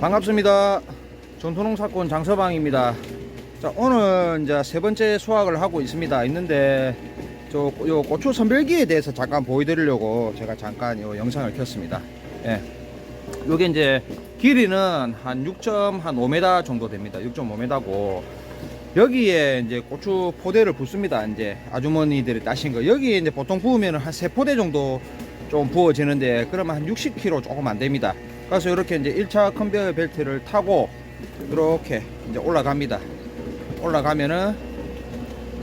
반갑습니다. 전토농사꾼 장서방입니다. 자, 오늘 이제 세 번째 수확을 하고 있습니다. 있는데, 저, 요 고추 선별기에 대해서 잠깐 보여드리려고 제가 잠깐 요 영상을 켰습니다. 예. 요게 이제 길이는 한 6.5m 정도 됩니다. 6.5m고, 여기에 이제 고추 포대를 붓습니다. 이제 아주머니들이 따신 거. 여기에 이제 보통 부으면 한 세 포대 정도 좀 부어지는데, 그러면 한 60kg 조금 안 됩니다. 그래서 이렇게 이제 1차 컨베이어 벨트를 타고 이렇게 이제 올라갑니다. 올라가면은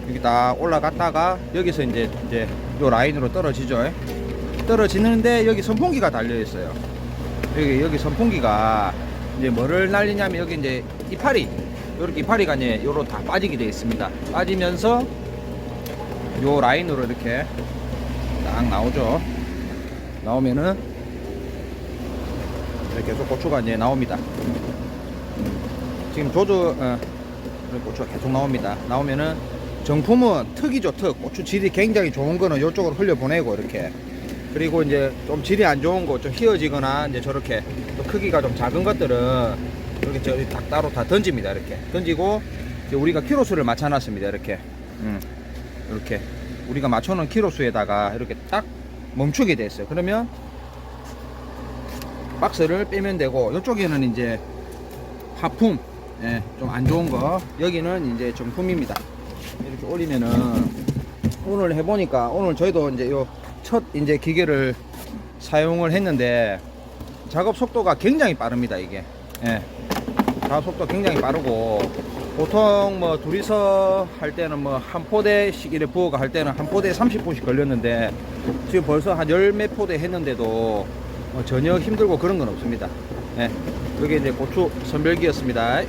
여기 딱 올라갔다가 여기서 이제 이제 요 라인으로 떨어지죠. 떨어지는데 여기 선풍기가 달려 있어요. 여기 여기 선풍기가 이제 뭐를 날리냐면 여기 이제 이파리 이렇게 이파리가 이제 요로 다 빠지게 되어 있습니다. 빠지면서 요 라인으로 이렇게 딱 나오죠. 나오면은 이렇게 고추가 이제 나옵니다. 지금 조조 어, 고추가 계속 나옵니다. 나오면은 정품은 특이죠 특. 고추 질이 굉장히 좋은 거는 이쪽으로 흘려 보내고 이렇게. 그리고 이제 좀 질이 안 좋은 거 좀 휘어지거나 이제 저렇게 또 크기가 좀 작은 것들은 이렇게 저딱 따로 다 던집니다 이렇게. 던지고 이제 우리가 키로수를 맞춰놨습니다 이렇게. 음, 이렇게. 우리가 맞춰놓은 키로수에다가 이렇게 딱 멈추게 됐어요. 그러면 박스를 빼면 되고 이쪽에는 이제 하품 예, 좀 안 좋은 거. 여기는 이제 정품입니다. 이렇게 올리면은 오늘 해보니까 오늘 저희도 이제 요 첫 이제 기계를 사용을 했는데 작업 속도가 굉장히 빠릅니다 이게. 예. 작업 속도 굉장히 빠르고 보통 뭐 둘이서 할 때는 뭐 한 포대씩 이렇게 부어가 할 때는 한 포대에 30분씩 걸렸는데 지금 벌써 한 열 몇 포대 했는데도 뭐 전혀 힘들고 그런 건 없습니다 예. 그게 이제 고추 선별기였습니다